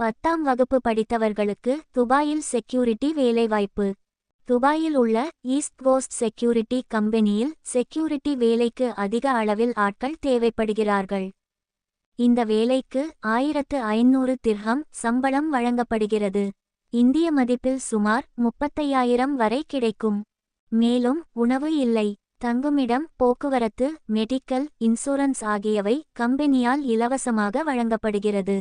பத்தாம் வகுப்பு படித்தவர்களுக்கு துபாயில் செக்யூரிட்டி வேலைவாய்ப்பு. துபாயில் உள்ள ஈஸ்ட் கோஸ்ட் செக்யூரிட்டி கம்பெனியில் செக்யூரிட்டி வேலைக்கு அதிக அளவில் ஆட்கள் தேவைப்படுகிறார்கள். இந்த வேலைக்கு ஆயிரத்து ஐநூறு திர்ஹம் சம்பளம் வழங்கப்படுகிறது. இந்திய மதிப்பில் சுமார் முப்பத்தையாயிரம் வரை கிடைக்கும். மேலும் உணவு இல்லை. தங்குமிடம் போக்குவரத்து மெடிக்கல் இன்சூரன்ஸ் ஆகியவை கம்பெனியால் இலவசமாக வழங்கப்படுகிறது.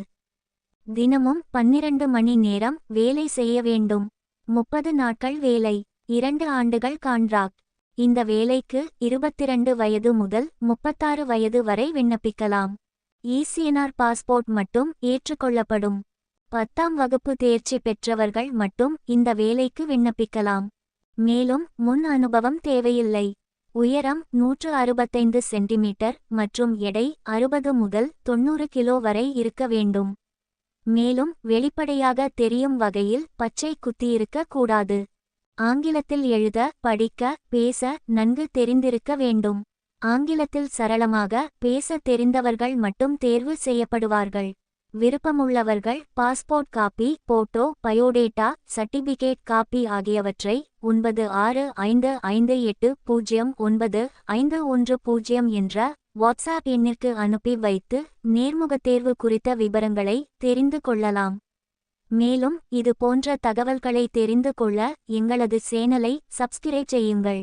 தினமும் பன்னிரண்டு மணி நேரம் வேலை செய்ய வேண்டும். முப்பது நாட்கள் வேலை. இரண்டு ஆண்டுகள் கான்ட்ராக்ட் இந்த வேலைக்கு இருபத்திரண்டு வயது முதல் முப்பத்தாறு வயது வரை விண்ணப்பிக்கலாம். இசிஎன்ஆர் பாஸ்போர்ட் மட்டும் ஏற்றுக்கொள்ளப்படும். பத்தாம் வகுப்பு தேர்ச்சி பெற்றவர்கள் மட்டும் இந்த வேலைக்கு விண்ணப்பிக்கலாம். மேலும் முன் அனுபவம் தேவையில்லை. உயரம் நூற்று அறுபத்தைந்து சென்டிமீட்டர் மற்றும் எடை அறுபது முதல் தொண்ணூறு கிலோ வரை இருக்க வேண்டும். மேலும் வெளிப்படையாக தெரியும் வகையில் பச்சை குத்தியிருக்க கூடாது. ஆங்கிலத்தில் எழுத படிக்க பேச நன்கு தெரிந்திருக்க வேண்டும். ஆங்கிலத்தில் சரளமாக பேச தெரிந்தவர்கள் மட்டும் தேர்வு செய்யப்படுவார்கள். விருப்பமுள்ளவர்கள் passport copy photo biodata certificate copy ஆகியவற்றை ஒன்பது ஆறு ஐந்து ஐந்து எட்டு பூஜ்ஜியம் ஒன்பது ஐந்து ஒன்று பூஜ்ஜியம் என்ற வாட்ஸ்ஆப் எண்ணிற்கு அனுப்பி வைத்து நேர்முகத் தேர்வு குறித்த விவரங்களை தெரிந்து கொள்ளலாம். மேலும் இது போன்ற தகவல்களை தெரிந்து கொள்ள எங்களது சேனலை சப்ஸ்கிரைப் செய்யுங்கள்.